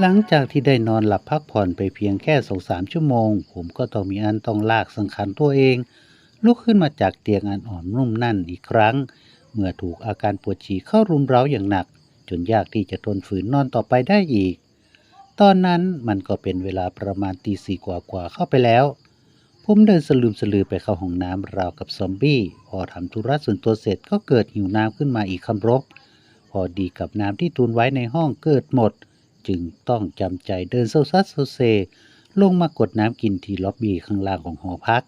หลังจากที่ได้นอนหลับพักผ่อนไปเพียงแค่สองสามชั่วโมง ผมก็ต้องมีอันต้องลากสังขารตัวเอง ลุกขึ้นมาจากเตียงอันอ่อนนุ่มนั่นอีกครั้ง เมื่อถูกอาการปวดฉี่เข้ารุมเร้าอย่างหนัก จนยากที่จะทนฝืนนอนต่อไปได้อีก ตอนนั้นมันก็เป็นเวลาประมาณตีสี่กว่าๆเข้าไปแล้ว ผมเดินสลืมสลือไปเข้าห้องน้ำราวกับซอมบี้ พอทำธุระส่วนตัวเสร็จก็เกิดหิวน้ำขึ้นมาอีกคำรบ พอดีกับน้ำที่ตุนไว้ในห้องเกิดหมด จึงต้องจำใจเดินเซาซัดเซาเซ ลงมากดน้ำกินที่ล็อบบี้ข้างล่างของหอพัก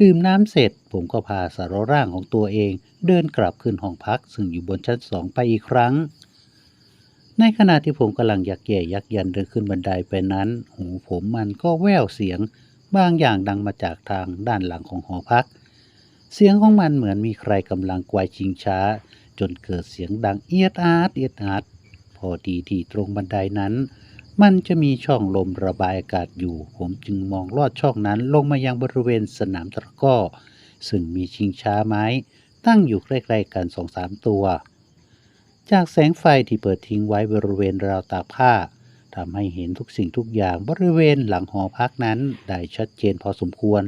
ดื่มน้ำเสร็จผมก็พาสารร่างของตัวเอง เดินกลับขึ้นห้องพัก ซึ่งอยู่บนชั้นสองไปอีกครั้ง ในขณะที่ผมกำลังยักแย่ยักยันเดินขึ้นบันไดไปนั้น หูผมมันก็แว่วเสียง บางอย่างดังมาจากทางด้านหลังของหอพัก เสียงของมันเหมือนมีใครกำลังกวายชิงช้าจนเกิดเสียงดังเอียดอาร์ตเอียดอาร์ตพ อดีที่ตรงบันไดนั้น มันจะมีช่องลมระบายอากาศอยู่ ผมจึงมองลอดช่องนั้นลงมายังบริเวณสนามตะก้อ ซึ่งมีชิงช้าไม้ ตั้งอยู่ใกล้ๆกันสองสามตัว จากแสงไฟที่เปิดทิ้งไว้บริเวณราวตากผ้าทำให้เห็นทุกสิ่งทุกอย่างบริเวณหลังหอพักนั้นได้ชัดเจนพอสมควร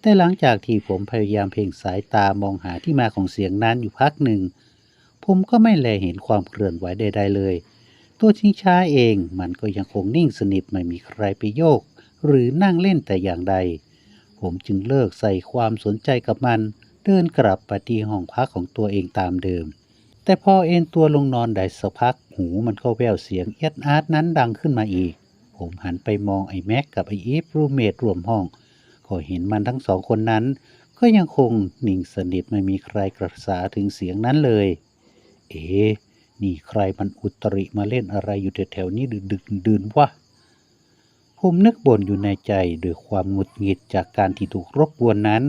แต่หลังจากที่ผมพยายามเพ่งสายตามองหาที่มาของเสียงนั้นอยู่พักหนึ่ง ผมก็ไม่แลเห็นความเคลื่อนไหวใดๆเลย ตัวชิงช้าเองมันก็ยังคงนิ่งสนิทไม่มีใครไปโยก หรือนั่งเล่นแต่อย่างใด ผมจึงเลิกใส่ความสนใจกับมัน เดินกลับไปที่ห้องพักของตัวเองตามเดิม แต่พอเอนตัวลงนอนได้สักพัก หูมันก็แววเสียงเอียดอาร์ตนั้นดังขึ้นมาอีก ผมหันไปมองไอ้แม็กกับไอ้อีฟรูเมทรวมห้องก็เห็นมันทั้งสองคนนั้น ก็ยังคงนิ่งสนิทไม่มีใครกระสาถึงเสียงนั้นเลย เอ๋นี่ใครมันอุตริมาเล่นอะไรอยู่แถวๆนี้ดึกดื่นวะผมนึกบ่นอยู่ในใจด้วยความหงุดหงิดจากการที่ถูกรบกวนนั้น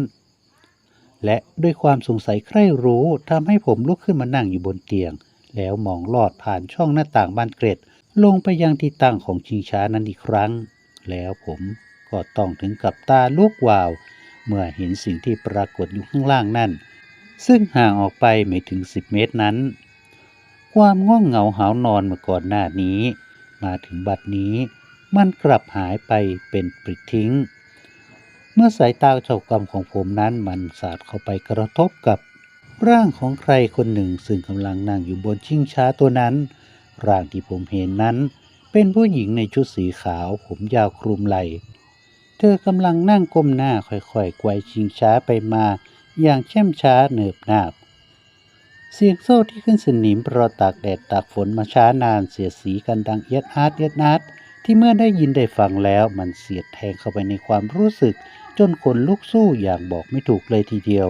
และด้วยความสงสัยใคร่รู้ทำให้ผมลุกขึ้นมานั่งอยู่บนเตียง แล้วมองลอดผ่านช่องหน้าต่างบานเกร็ด ลงไปยังที่ตั้งของชิงช้านั้นอีกครั้ง แล้วผมก็ต้องถึงกับตาลุกวาว เมื่อเห็นสิ่งที่ปรากฏอยู่ข้างล่างนั่น ซึ่งห่างออกไปไม่ถึง 10 เมตรนั้น ความง่วงเหงาหานอนเมื่อก่อนหน้านี้ มาถึงบัดนี้ มันกลับหายไปเป็นปลิทิ้ง เมื่อสายตาเจ้ากรรมของผมนั้นมันสาดเข้าไปกระทบกับ ร่างของใครคนหนึ่งซึ่งกำลังนั่งอยู่บนชิงช้าตัวนั้น ร่างที่ผมเห็นนั้น เป็นผู้หญิงในชุดสีขาว ผมยาวคลุมไหล่เธอกำลังนั่งก้มหน้าค่อยๆไกวชิงช้าไปมา อย่างเช่มช้าเนิบนาบ เสียงโซ่ที่ขึ้นสนิมเพราะตากแดดตากฝนมาช้านานเสียสีกันดังเอียดอาร์ตเอียดอาร์ตที่เมื่อได้ยินได้ฟังแล้วมันเสียดแทงเข้าไปในความรู้สึก จนขนลุกสู้อย่างบอกไม่ถูกเลยทีเดียว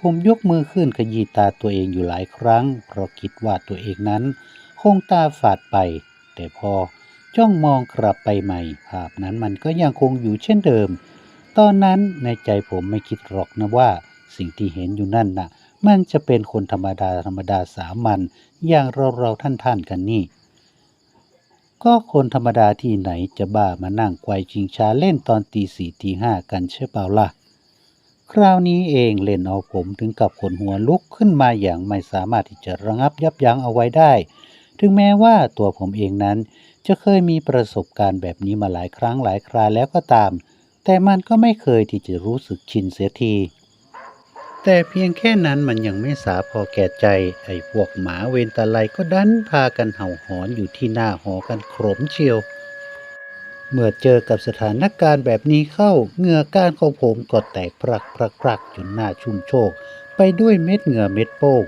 ผมยกมือขึ้นขยี้ตาตัวเองอยู่หลายครั้ง เพราะคิดว่าตัวเองนั้น คงตาฝาดไป แต่พอจ้องมองกลับไปใหม่ ภาพนั้นมันก็ยังคงอยู่เช่นเดิม ตอนนั้นในใจผมไม่คิดหรอกนะว่า สิ่งที่เห็นอยู่นั่นน่ะ มันจะเป็นคนธรรมดาธรรมดาสามัญอย่างเราเราท่านท่านกันนี่ ก็คนธรรมดาที่ไหนจะบ้ามานั่งไกวชิงช้าเล่นตอนตีสี่ตีห้ากันใช่เปล่าล่ะ คราวนี้เองเล่นเอาผมถึงกับขนหัวลุกขึ้นมาอย่างไม่สามารถที่จะระงับยับยั้งเอาไว้ได้ ถึงแม้ว่าตัวผมเองนั้นจะเคยมีประสบการณ์แบบนี้มาหลายครั้งหลายคราแล้วก็ตาม แต่มันก็ไม่เคยที่จะรู้สึกชินเสียที แต่เพียงแค่นั้นมันยังไม่สาพอแก่ใจ ไอ้พวกหมาเวนตาไลก็ดันพากันเห่าหอนอยู่ที่หน้าหอกันโขมเชียว เมื่อเจอกับสถานการณ์แบบนี้เข้าเหงื่อก้านของผมก็แตกพรักพรักพรักจนหน้าชุ่มโชก ไปด้วยเม็ดเหงื่อเม็ดโป้ง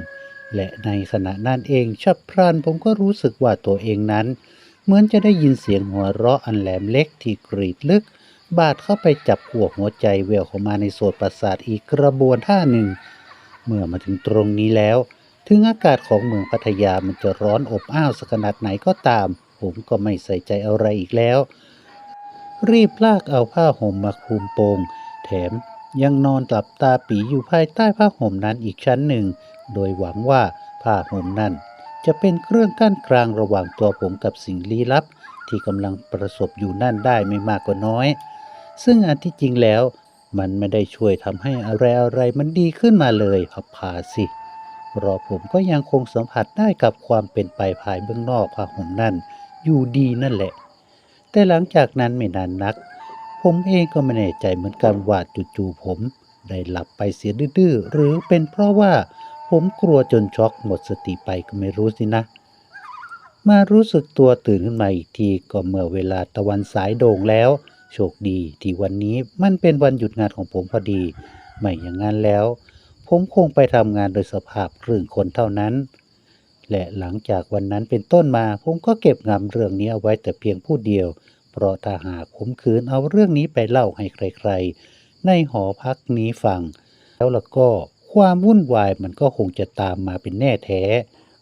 และในขณะนั้นเองชับพลันผมก็รู้สึกว่าตัวเองนั้น เหมือนจะได้ยินเสียงหัวเราะอันแหลมเล็กที่กรีดลึก บาดเข้าไปจับหัวหัวใจแววเข้ามาในโสดประสาทอีกกระบวนท่าหนึ่ง เมื่อมาถึงตรงนี้แล้ว ถึงอากาศของเมืองพัทยามันจะร้อนอบอ้าวสักขนาดไหนก็ตาม ผมก็ไม่ใส่ใจอะไรอีกแล้ว รีบลากเอาผ้าห่มมาคลุมโปง แถมยังนอนหลับตาปีอยู่ภายใต้ผ้าห่มนั้นอีกชั้นหนึ่ง โดยหวังว่าผ้าห่มนั้น จะเป็นเครื่องกั้นกลางระหว่างตัวผมกับสิ่งลี้ลับ ที่กำลังประสบอยู่นั่นได้ไม่มากก็น้อย ซึ่งอันที่จริงแล้ว มันไม่ได้ช่วยทำให้อะไรอะไรๆมันดีขึ้นมาเลยพับพาสิราะผมก็ยังคงสัมผัสได้กับความเป็นไปภายเบื้องนอกผ้าห่มนั่น อยู่ดีนั่นแหละ แต่หลังจากนั้นไม่นานนัก ผมเองก็ไม่แน่ใจเหมือนกันว่าจู่ๆผม ได้หลับไปเสียดื้อหรือเป็นเพราะว่าผมกลัวจนช็อกหมดสติไปก็ไม่รู้สินะ มารู้สึกตัวตื่นขึ้นมาอีกทีก็เมื่อเวลาตะวันสายโด่งแล้ว โชคดีที่วันนี้มันเป็นวันหยุดงานของผมพอดี ไม่อย่างนั้นแล้ว ผมคงไปทำงานโดยสภาพครึ่งคนเท่านั้น และหลังจากวันนั้นเป็นต้นมา ผมก็เก็บงำเรื่องนี้เอาไว้แต่เพียงผู้เดียว เพราะถ้าหากผมคืนเอาเรื่องนี้ไปเล่าให้ใคร ๆ ในหอพักนี้ฟัง แล้วล่ะก็ความวุ่นวายมันก็คงจะตามมาเป็นแน่แท้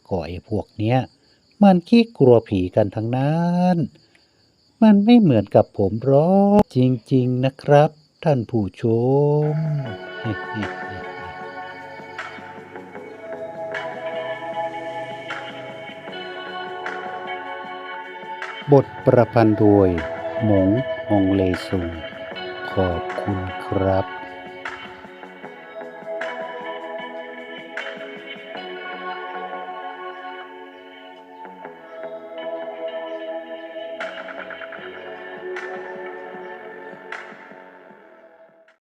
ก็ไอ้พวกเนี้ยมันขี้กลัวผีกันทั้งนั้น มันไม่เหมือนกับผมหรอกจริงๆนะครับ ท่านผู้ชมบทประพันธ์โดยหมงฮองเลซุงขอบคุณครับ